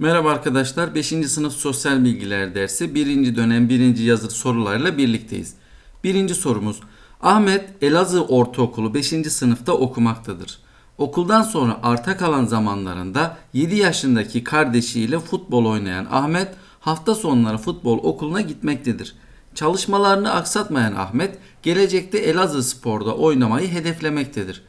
Merhaba arkadaşlar. 5. sınıf sosyal bilgiler dersi 1. dönem 1. yazılı sorularla birlikteyiz. Birinci sorumuz. Ahmet Elazığ Ortaokulu 5. sınıfta okumaktadır. Okuldan sonra arta kalan zamanlarında 7 yaşındaki kardeşiyle futbol oynayan Ahmet hafta sonları futbol okuluna gitmektedir. Çalışmalarını aksatmayan Ahmet gelecekte Elazığ Spor'da oynamayı hedeflemektedir.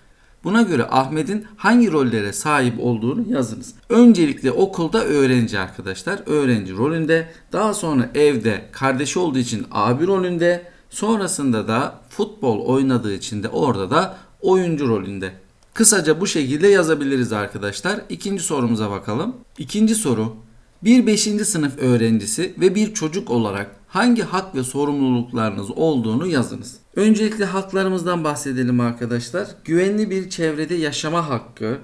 Buna göre Ahmet'in hangi rollere sahip olduğunu yazınız. Öncelikle okulda öğrenci arkadaşlar. Öğrenci rolünde. Daha sonra evde kardeşi olduğu için abi rolünde. Sonrasında da futbol oynadığı için de orada da oyuncu rolünde. Kısaca bu şekilde yazabiliriz arkadaşlar. İkinci sorumuza bakalım. İkinci soru. Bir 5. sınıf öğrencisi ve bir çocuk olarak hangi hak ve sorumluluklarınız olduğunu yazınız. Öncelikle haklarımızdan bahsedelim arkadaşlar. Güvenli bir çevrede yaşama hakkı,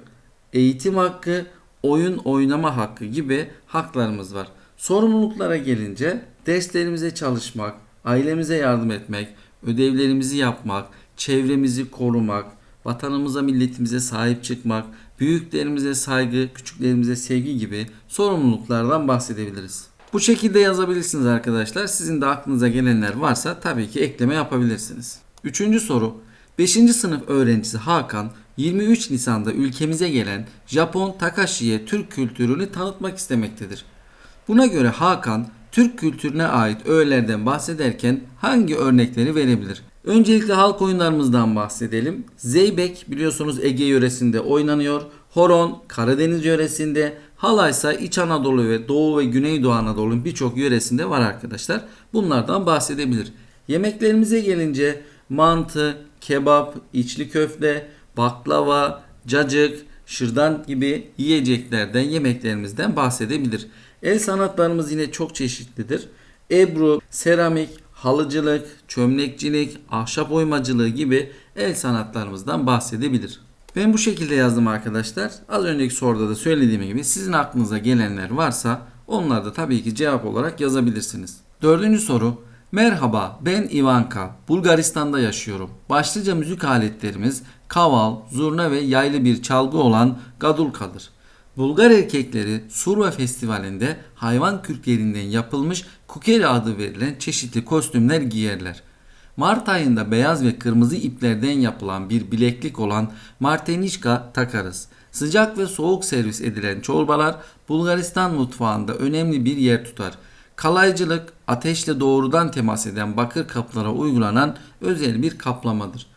eğitim hakkı, oyun oynama hakkı gibi haklarımız var. Sorumluluklara gelince derslerimize çalışmak, ailemize yardım etmek, ödevlerimizi yapmak, çevremizi korumak, vatanımıza, milletimize sahip çıkmak, büyüklerimize saygı, küçüklerimize sevgi gibi sorumluluklardan bahsedebiliriz. Bu şekilde yazabilirsiniz arkadaşlar. Sizin de aklınıza gelenler varsa tabii ki ekleme yapabilirsiniz. Üçüncü soru. 5. sınıf öğrencisi Hakan 23 Nisan'da ülkemize gelen Japon Takashi'ye Türk kültürünü tanıtmak istemektedir. Buna göre Hakan Türk kültürüne ait öğelerden bahsederken hangi örnekleri verebilir? Öncelikle halk oyunlarımızdan bahsedelim. Zeybek biliyorsunuz Ege yöresinde oynanıyor. Horon Karadeniz yöresinde. Halay ise İç Anadolu ve Doğu ve Güneydoğu Anadolu'nun birçok yöresinde var arkadaşlar. Bunlardan bahsedebilir. Yemeklerimize gelince mantı, kebap, içli köfte, baklava, cacık, şırdan gibi yiyeceklerden, yemeklerimizden bahsedebilir. El sanatlarımız yine çok çeşitlidir. Ebru, seramik, halıcılık, çömlekçilik, ahşap oymacılığı gibi el sanatlarımızdan bahsedebilir. Ben bu şekilde yazdım arkadaşlar. Az önceki soruda da söylediğim gibi sizin aklınıza gelenler varsa onları da tabii ki cevap olarak yazabilirsiniz. Dördüncü soru. Merhaba ben Ivanka. Bulgaristan'da yaşıyorum. Başlıca müzik aletlerimiz kaval, zurna ve yaylı bir çalgı olan gadulkadır. Bulgar erkekleri Surva Festivali'nde hayvan kürklerinden yapılmış kukeri adı verilen çeşitli kostümler giyerler. Mart ayında beyaz ve kırmızı iplerden yapılan bir bileklik olan martenişka takarız. Sıcak ve soğuk servis edilen çorbalar Bulgaristan mutfağında önemli bir yer tutar. Kalaycılık ateşle doğrudan temas eden bakır kaplara uygulanan özel bir kaplamadır.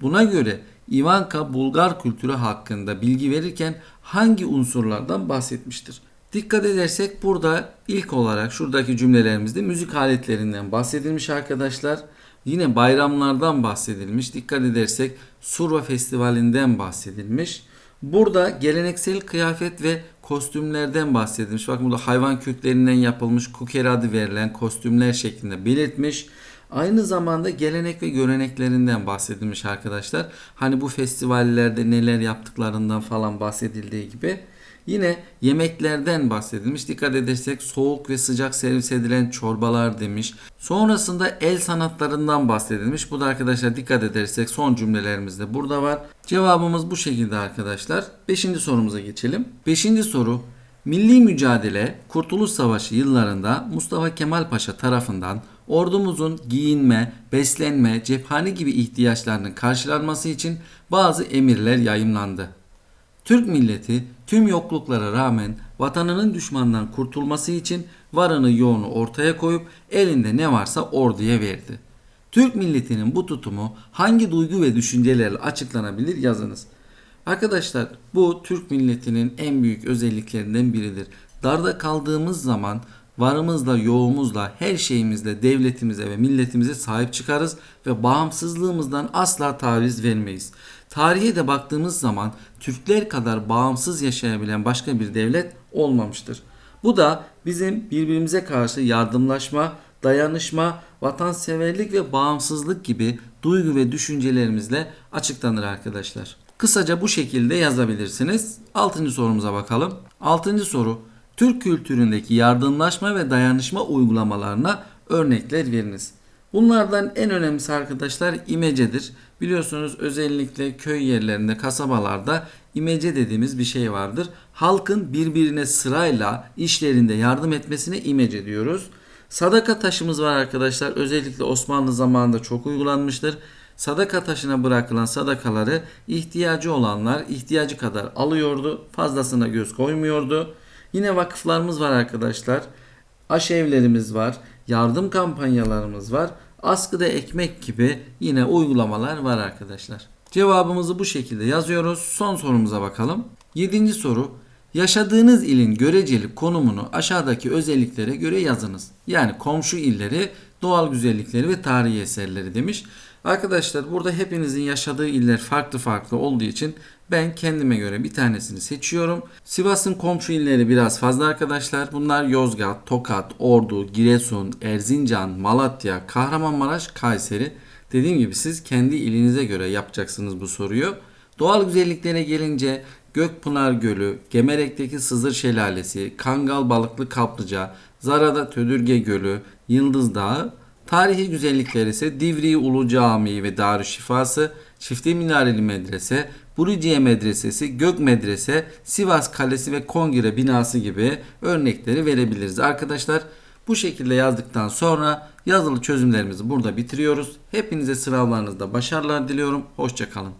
Buna göre Ivanka Bulgar kültürü hakkında bilgi verirken hangi unsurlardan bahsetmiştir? Dikkat edersek burada ilk olarak şuradaki cümlelerimizde müzik aletlerinden bahsedilmiş arkadaşlar. Yine bayramlardan bahsedilmiş. Dikkat edersek Surva Festivali'nden bahsedilmiş. Burada geleneksel kıyafet ve kostümlerden bahsedilmiş. Bakın burada hayvan köklerinden yapılmış kukeri adı verilen kostümler şeklinde belirtmiş. Aynı zamanda gelenek ve göreneklerinden bahsedilmiş arkadaşlar. Hani bu festivallerde neler yaptıklarından falan bahsedildiği gibi. Yine yemeklerden bahsedilmiş. Dikkat edersek soğuk ve sıcak servis edilen çorbalar demiş. Sonrasında el sanatlarından bahsedilmiş. Bu da arkadaşlar dikkat edersek son cümlelerimizde burada var. Cevabımız bu şekilde arkadaşlar. Beşinci sorumuza geçelim. Beşinci soru. Milli mücadele Kurtuluş Savaşı yıllarında Mustafa Kemal Paşa tarafından ordumuzun giyinme, beslenme, cephane gibi ihtiyaçlarının karşılanması için bazı emirler yayımlandı. Türk milleti tüm yokluklara rağmen vatanının düşmandan kurtulması için varını yoğunu ortaya koyup elinde ne varsa orduya verdi. Türk milletinin bu tutumu hangi duygu ve düşüncelerle açıklanabilir yazınız. Arkadaşlar bu Türk milletinin en büyük özelliklerinden biridir. Darda kaldığımız zaman varımızla, yoğumuzla, her şeyimizle devletimize ve milletimize sahip çıkarız ve bağımsızlığımızdan asla taviz vermeyiz. Tarihe de baktığımız zaman Türkler kadar bağımsız yaşayabilen başka bir devlet olmamıştır. Bu da bizim birbirimize karşı yardımlaşma, dayanışma, vatanseverlik ve bağımsızlık gibi duygu ve düşüncelerimizle açıklanır arkadaşlar. Kısaca bu şekilde yazabilirsiniz. Altıncı sorumuza bakalım. Altıncı soru. Türk kültüründeki yardımlaşma ve dayanışma uygulamalarına örnekler veriniz. Bunlardan en önemlisi arkadaşlar imecedir. Biliyorsunuz özellikle köy yerlerinde, kasabalarda imece dediğimiz bir şey vardır. Halkın birbirine sırayla işlerinde yardım etmesine imece diyoruz. Sadaka taşımız var arkadaşlar. Özellikle Osmanlı zamanında çok uygulanmıştır. Sadaka taşına bırakılan sadakaları ihtiyacı olanlar ihtiyacı kadar alıyordu. Fazlasına göz koymuyordu. Yine vakıflarımız var arkadaşlar. Aşevlerimiz var. Yardım kampanyalarımız var. Askıda ekmek gibi yine uygulamalar var arkadaşlar. Cevabımızı bu şekilde yazıyoruz. Son sorumuza bakalım. Yedinci soru. Yaşadığınız ilin göreceli konumunu aşağıdaki özelliklere göre yazınız. Yani komşu illeri, doğal güzellikleri ve tarihi eserleri demiş. Arkadaşlar burada hepinizin yaşadığı iller farklı farklı olduğu için ben kendime göre bir tanesini seçiyorum. Sivas'ın komşu illeri biraz fazla arkadaşlar. Bunlar Yozgat, Tokat, Ordu, Giresun, Erzincan, Malatya, Kahramanmaraş, Kayseri. Dediğim gibi siz kendi ilinize göre yapacaksınız bu soruyu. Doğal güzelliklere gelince Gökpınar Gölü, Gemerek'teki Sızır Şelalesi, Kangal Balıklı Kaplıca, Zara'da Tödürge Gölü, Yıldız Dağı, Tarihi güzellikler ise Divriği Ulu Camii ve Darüşşifası, Çifte Minareli Medrese, Buriciye Medresesi, Gök Medrese, Sivas Kalesi ve Kongre binası gibi örnekleri verebiliriz arkadaşlar. Bu şekilde yazdıktan sonra yazılı çözümlerimizi burada bitiriyoruz. Hepinize sınavlarınızda başarılar diliyorum. Hoşçakalın.